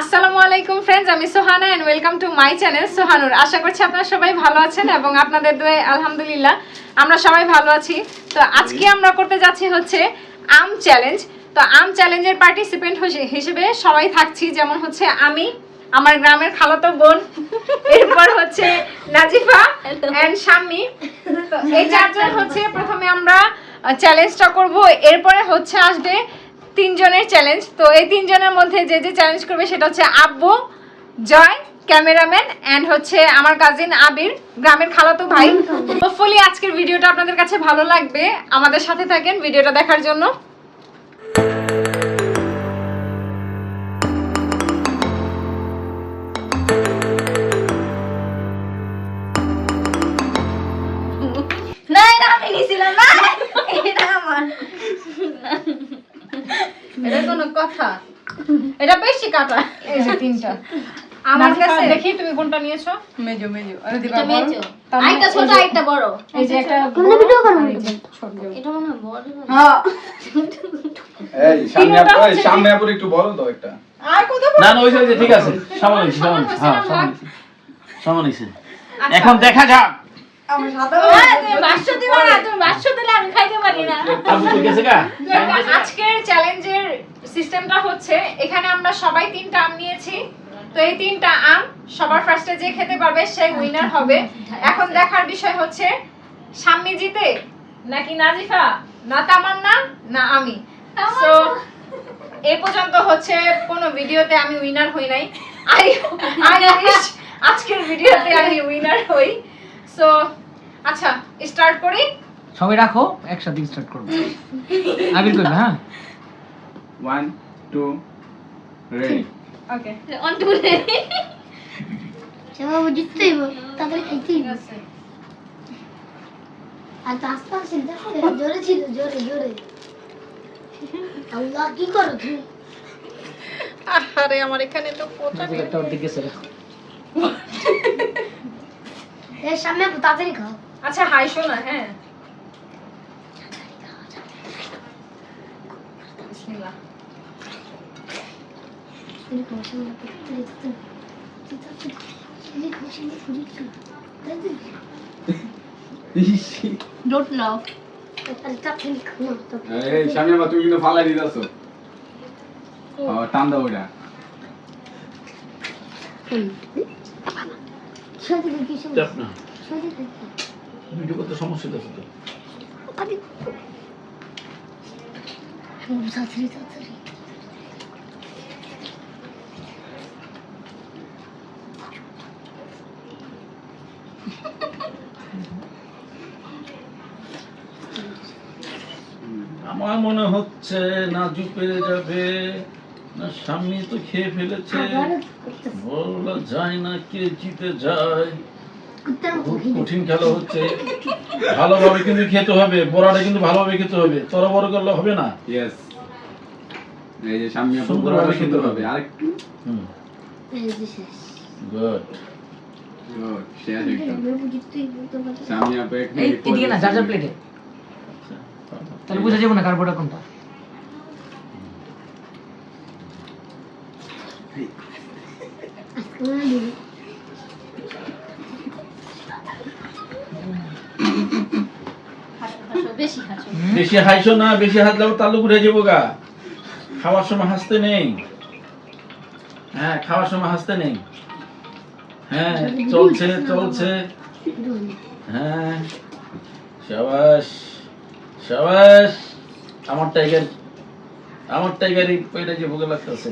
আসসালামু আলাইকুম ফ্রেন্ডস আমি Sohana and welcome to my channel Sohanur. আশা করছি আপনারা সবাই ভালো আছেন এবং আপনাদের দোয়ে আলহামদুলিল্লাহ আমরা সবাই ভালো আছি। তো আজকে আমরা করতে যাচ্ছি হচ্ছে আম চ্যালেঞ্জ তো আম চ্যালেঞ্জের পার্টিসিপেন্ট হিসেবে সবাই থাকছি। যেমন হচ্ছে আমি আমার গ্রামের খালাতো বোন এরপর হচ্ছে নাজিফা এন্ড শাম্মি। এই চারজন হচ্ছে প্রথমে আমরা চ্যালেঞ্জটা করব। এরপরে হচ্ছে আসবে তিনজনের চ্যালেঞ্জ তো এই তিনজনের মধ্যে যে যে চ্যালেঞ্জ করবে সেটা হচ্ছে আব্বু, জয়, ক্যামেরাম্যান অ্যান্ড হচ্ছে আমার কাজিন আবির, গ্রামের খালাতো ভাই। হোপফুলি আজকের ভিডিওটা আপনাদের কাছে ভালো লাগবে। আমাদের সাথে থাকেন ভিডিওটা দেখার জন্য। না, এটা আমি নিছিলাম, না, এটা আমার। এটা কোনো কথা। এটা বেশি কাটা। এই যে তিনটা। আমার কাছে দেখি তুমি কোনটা নিয়েছো? মেজো মেজো। আরে দিবা এটা মেজো। তার মানে ছোট এই যে- আরেকটা বড়। এই যে একটা ভিডিও ছোট। এটা মনে বড় হ্যাঁ। এই সামনে আপু সামনে আপুর একটু বলো তো একটা। আর কত না না ওই যে- ঠিক আছে। সমান সমান হ্যাঁ সমান সমান আচ্ছা। এখন দেখা যাক। আমার সাথে তুমি বাক্স দিবা না তুমি বাক্স দিলে আমি খাইতে পারি না। আবু তো গেছে গা? তো আজকের চ্যালেঞ্জের সিস্টেমটা হচ্ছে এখানে আমরা সবাই তিনটা আম নিয়েছি। তো এই তিনটা আম সবার ফার্স্টে যে খেতে পারবে সেই উইনার হবে। এখন দেখার বিষয় হচ্ছে সাম্মি জিতে নাকি নাজিফা? না তামান্না না আমি। সো এ পর্যন্ত হচ্ছে কোনো ভিডিওতে আমি উইনার হই নাই। আই আই আজকের ভিডিওতে আমি উইনার হই। সো আচ্ছা স্টার্ট করি? সবাই রাখো একসাথে স্টার্ট করব। আবির করবে হ্যাঁ? One two ready okay one two সেবাবু জিততেই তাদের খাইতেই আর তো আস্তে আস্তে দেখো জোরে ছিল জোরে জোরে। আল্লাহ কি করো তুমি? আরে আমার এখানে তো অর্ধেক গেছে। রাখো এর সামনে তাড়াতাড়ি খাও। আচ্ছা হাই শোনা হ্যাঁ। এই সামনে আপু তুমি কিন্তু ফালাই দিতেছো। টান দাও ওটা ভিডিও করতে সমস্যা আছে তো তাড়াতাড়ি তাড়াতাড়ি তাড়াতাড়ি আমার মনে হচ্ছে না পেরে যাবে। না স্বামী তো খেয়ে ফেলেছে। বলা যায় না কে জিতে যায়? খুব কঠিন খেলা হচ্ছে। ভালোভাবে কিন্তু খেতে হবে বড়াটা কিন্তু ভালোভাবে খেতে হবে। তর বড় করলে হবে না? ইয়েস এই যে সামনে আপু সুন্দর ভাবে খেতে হবে। আরেকটু? হুম। এই যে শেষ। গুড গুড একদম সামনে আপু এক এই মিনিট পর এদিকে না যার যার প্লেটে তাহলে বোঝা যাবে না কার্বোটা কোনটা আজকে মনে দিবি বেশি হাইছো না? বেশি হাতলে তালু ঘুরে যাব গা। খাওয়ার সময় হাসতে নেই। হ্যাঁ খাওয়ার সময় হাসতে নেই। হ্যাঁ চলছে চলছে। হ্যাঁ সাবাস সাবাস। আমার টাইগার আমার টাইগারই পেটে যে ভোগে লাগতেছে।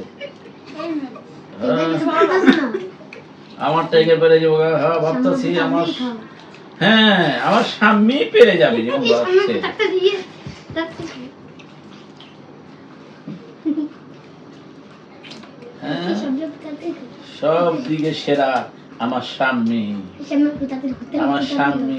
আমার টাইগার পেরে যাব হ্যাঁ ভাবতেছি আমার হ্যাঁ আমার স্বামী পেরে যাবে যেমন ভাবছে হ্যাঁ সব দিকে সেরা আমার স্বামী। আমার স্বামী।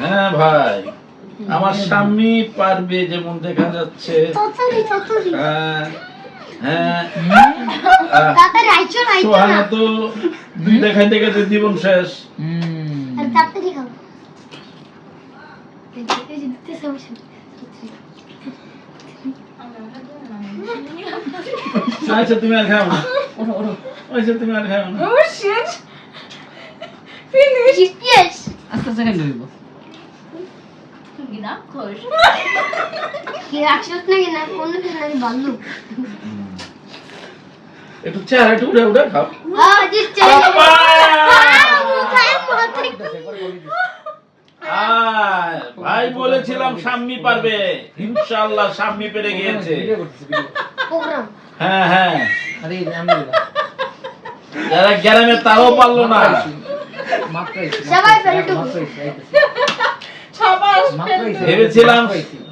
হ্যাঁ ভাই আমার স্বামী পারবে যেমন দেখা যাচ্ছে। হ্যাঁ, জীবন শেষ। আচ্ছা তুমি আর খাও না। আচ্ছা তুমি আর খাও না। Oh shit! আস্তে আস্তে হইব তুমি খোশ। কি নাকি না? কোন কিছু নাকি? ভাল্লুক একটু চেহারা একটু উঠে উঠে খাও! খায় মাথায় আয়, ভাই বলেছিলাম সাম্মি পারবে। ইনশাআল্লাহ সাম্মি পেরে গিয়েছে। প্রোগ্রাম। হ্যাঁ হ্যাঁ। আরে যারা গ্রামে তাও পারল না। ভেবেছিলাম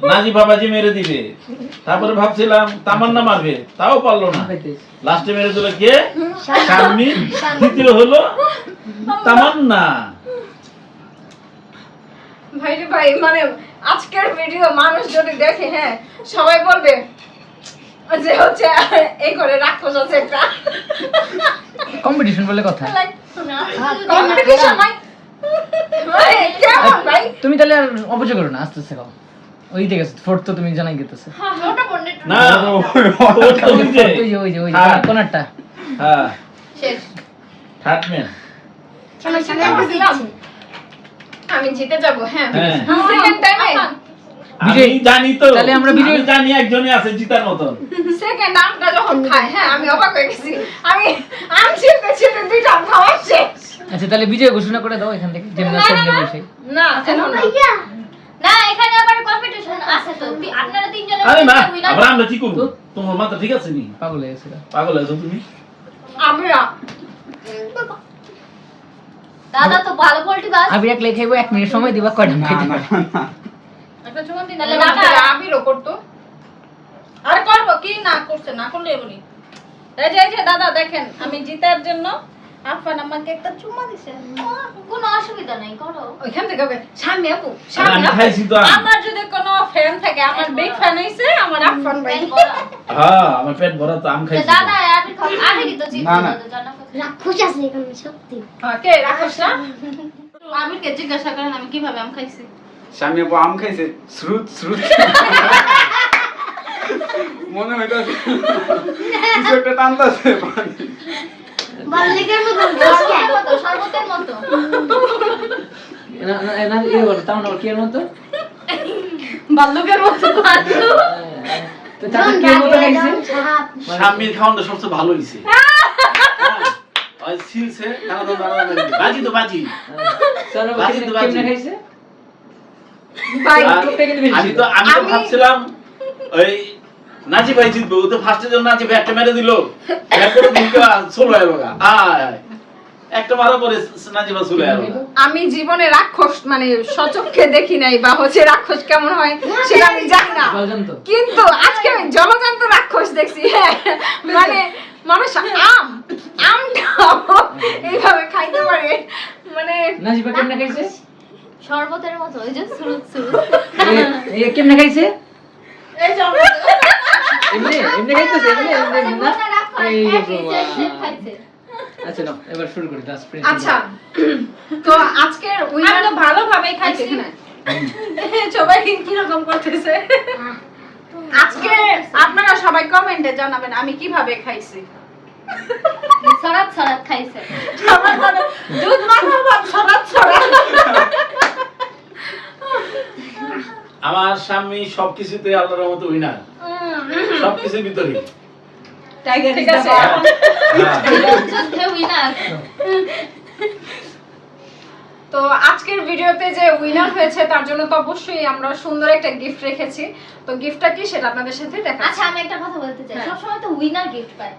নাজি বাবাজি মেরে দিবে। তারপরে ভাবছিলাম তামান্না মারবে তাও পারল না। লাস্টে মেরে দিল কে? দ্বিতীয় হলো তামান্না। ভাই রে ভাই মানে আজকের ভিডিও মানুষ যদি দেখে হ্যাঁ সবাই বলবে যে হচ্ছে এই করে রাক্ষস আছে একটা। কম্পিটিশন বলে কথা। কম্পিটিশন ভাই। ভাই তুমি তাহলে আর অপচয় করো না আস্তে আস্তে খাও ওই দিকে আছে ফোর্থ তো তুমি জানাই গেতেছে ওটা না ওই যে, ওই যে ওই যে ওই যে হ্যাঁ, কোনারটা হ্যাঁ। শেষ। থার্ড ম্যান শোনো চিন্তা করছিলাম, আমি জিতে যাব হ্যাঁ। হ্যাঁ। সেকেন্ড টাইমে আমি জানি তো। তাহলে আমরা বিজয়- জানি একজনই আছে জিতার মতন। সেকেন্ড আমটা যখন খায় হ্যাঁ আমি অবাক হয়ে গেছি। আমি আম ছিলতে ছিলতে দুইটা খাওয়া শেষ। আচ্ছা তাহলে বিজয় ঘোষণা করে দাও এখান থেকে যেমন না, আছে না, না। বসে না। এখন না। এখানে আবার কম্পিটিশন আছে তো। আপনারা তিনজনের আরে না winner আমরা কি করব? তোমার মাথা ঠিক আছে নি? পাগল হয়ে গেছিল পাগল আছো তুমি? আমরা দাদা তো ভালো পোল্ট্রি বাস। আমি এক লেগে খাইবো এক মিনিট সময় দিবা কয়টা না। না করতো। আর করব? কি না করছে? না করলে বলি এই যে এই যে দাদা দেখেন আমি জিতার জন্য আফান আমাকে একটা চুমা দিছে। কোনো অসুবিধা নাই করো। ওইখান থেকে হবে। স্বামী আপু আমি আপু। খাইছি তো আম। আমার যদি কোনো ফ্যান থাকে আমার বিগ ফ্যান হইছে আমার আফান ভাই। হ্যাঁ আমার পেট ভরা তো আম খাইছি দাদা আমি তো জিত না, না। রাক্ষস আছে এখানে সত্যি। হ্যাঁ, কে? না আমিরকে জিজ্ঞাসা করেন আমি কীভাবে আম খাইছি? স্বামী আপু আম খাইছে শ্রুত শ্রুত। মনে কিছু একটা টানতাছে স্বামীর খাওয়ানটা সবচেয়ে ভালো সিলছে দাঁড়া দাঁড়া। বাজি তো বাজি। চলো বাজি তো বাজি। খাইছে ভাই আর টুকটাক কিন্তু বেশি আমি তো আমি তো ভাবছিলাম ওই নাজি ভাই জিতবে ও তো ফার্স্টে যখন নাজি ভাই একটা মেরে দিল। এরপরে দুইটা চলো এলো আয় একটা মারা পরে নাজি চলে এলো আমি জীবনে রাক্ষস মানে সচক্ষে দেখি নাই বা হচ্ছে রাক্ষস কেমন হয় সেটা আমি জানি না। কিন্তু আজকে আমি জলজান্ত রাক্ষস দেখছি হ্যাঁ। মানে মানুষ আম আমটাও এইভাবে খাইতে পারে। মানে নাজিবা কেমনে খাইছে? শরবতের মতো ওই যে সুরুত সুরুত। কেমনে খাইছে? এই যে এমনি এমনি খাইতেছে এমনি এমনি না? এই একই বাবা। same খাইছে। আচ্ছা নাও এবার শুরু করি লাস্ট প্রিন্ট আচ্ছা তো আজকের আমি উইনার তো ভালোভাবেই খাইছি সবাই কীরকম করতেছে? আজকে আপনারা সবাই কমেন্টে জানাবেন আমি কীভাবে খাইছি। সরাত সরাত খাইছে। বলে দুধ মাখা ভাত ছড়াত ছড়াত আমার স্বামী সবকিছুতে আল্লাহর মতো উইনার সবকিছুর ভিতরে টাইগার ঠিক আছে। হ্যাঁ। উইনার তো আজকের ভিডিওতে যে উইনার হয়েছে তার জন্য তো অবশ্যই আমরা সুন্দর একটা গিফট রেখেছি। তো গিফটটা কি সেটা আপনাদের সাথে দেখা আচ্ছা আমি একটা কথা বলতে চাই। সবসময় তো উইনার গিফট পায়।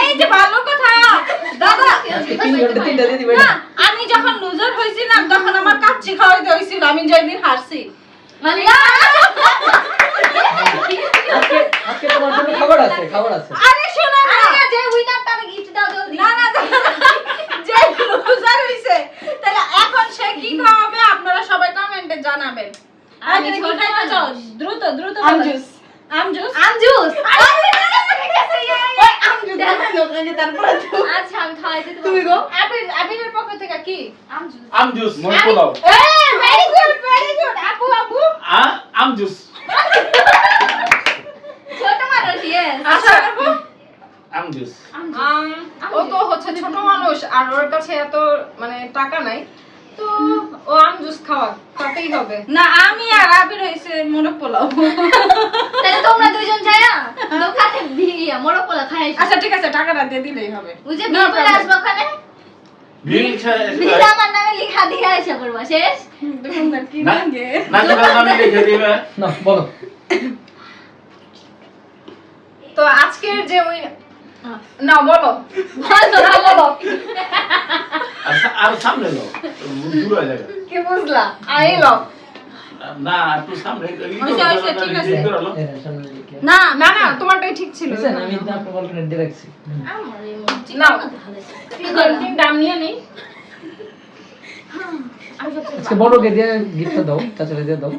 এই যে ভালো কথা! দাদা আমি যখন লুজার হয়েছিলাম তখন আমার কাচ্চি খাওয়াইতে হয়েছিল আমি যেদিন হারছি। মানে আজকে আজকে তোমার জন্য খাবার আছে খাবার আছে। আরে শোনো না যে উইনার তার গিফট দাও জলদি না না দাদা, যে লুজার হইছে তাহলে এখন সে কি খাওয়াবে আপনারা সবাই কমেন্টে জানাবেন জুস আম জুস আম জুস আম জুস দোকানে তারপরে তো- আচ্ছা আমি খাওয়াই দিতে তুমি গো আবির আবিরের পক্ষ থেকে কি আম জুস আম জুস মই pulao very good very good আপু আপু আ- আম জুস ছোট মানুষ ইয়েস আচ্ছা। আম জুস। আম আম, ও তো হচ্ছে ছোট মানুষ আর ওর কাছে এত মানে টাকা নাই। তো ও আম জুস খাওয়া তাতেই হবে। না আমি আর আবির হইছে মোরগ পোলাও। তাহলে তোমরা দুইজন যায়া দোকানে বিয়া মোরগ পোলা খাই আচ্ছা ঠিক আছে টাকাটা দিয়ে দিলেই হবে। যে বিল করে আসব ওখানে? আমার নামে লিখা দিয়ে এসে করবা শেষ? দোকানদার কি লাগে না আমি লিখে দিবে। না বলো। তো আজকের যে ওই না বলো। বলো বলো। আর সামনে লো দূর কি বুঝলা? আইলো না একটু সামনে। না? না না তোমারটাই ঠিক ছিল। আমি আপনার বলকেন দিয়ে রাখছি। না তাহলে দাম নিয়ে নেই আমি সবচেয়ে আজকে দিয়ে গিফটটা দাও চাচারে দিয়ে দাও।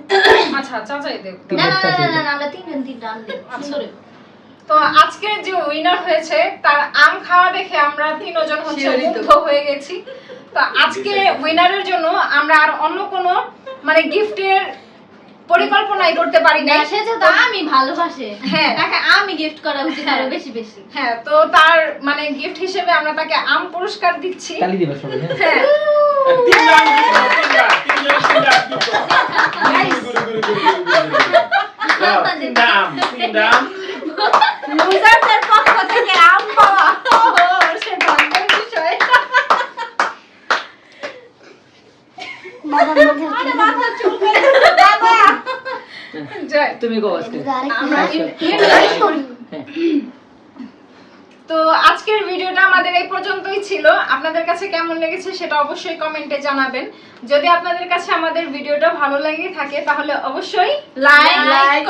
আচ্ছা চাচাই দেব। না না না, আমরা তিনজন তিনটা দিই সুন্দর। তো আজকের যে উইনার হয়েছে তার আম খাওয়া দেখে আমরা তিনজন হচ্ছে। মুগ্ধ হয়ে গেছি। তো আজকে উইনারের জন্য আমরা আর অন্য কোনো মানে গিফটের পরিকল্পনাই করতে পারি না সে যেহেতু আমি ভালোবাসে। হ্যাঁ। তাকে আমি গিফট করা উচিত আরও বেশি বেশি। হ্যাঁ তো তার মানে গিফট হিসেবে আমরা তাকে আম পুরস্কার দিচ্ছি। তালি দিবা সবাই হ্যাঁ। তিন দাম তিন দাম তিন দাম লুজারদের পক্ষ থেকে আম পাওয়া সে ভাগ্যের বিষয়। মাথা চুলকায় দাদা। জয়। তুমি গো আজকে। আমরা হ্যাঁ। তো আজকের ভিডিওটা আমাদের এই পর্যন্তই ছিল। আপনাদের কাছে কেমন লেগেছে সেটা অবশ্যই কমেন্টে জানাবেন। যদি আপনাদের কাছে আমাদের ভিডিওটা ভালো লেগে থাকে তাহলে অবশ্যই লাইক লাইক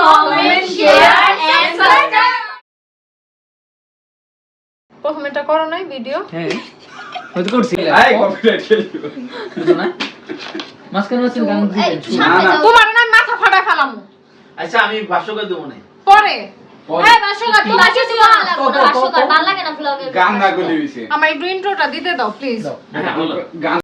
প্রথমে এটা করো নাই ভিডিও হ্যাঁ। হয়তো করছি। আই কপিরাইট বুঝো না? মাঝখানে আছেন গান। তোমার না মাথা ফাটা ফেলামু। আচ্ছা আমি ভাষ্যকার দেবো না পরে। এই বাসুকার তোমার কিছু ভালো লাগবে না কত, কত, ভালো লাগে না ব্লগে গান না গলি হইছে। আমার একটু ইন্ট্রোটা দিতে দাও প্লিজ হ্যাঁ বলো। গান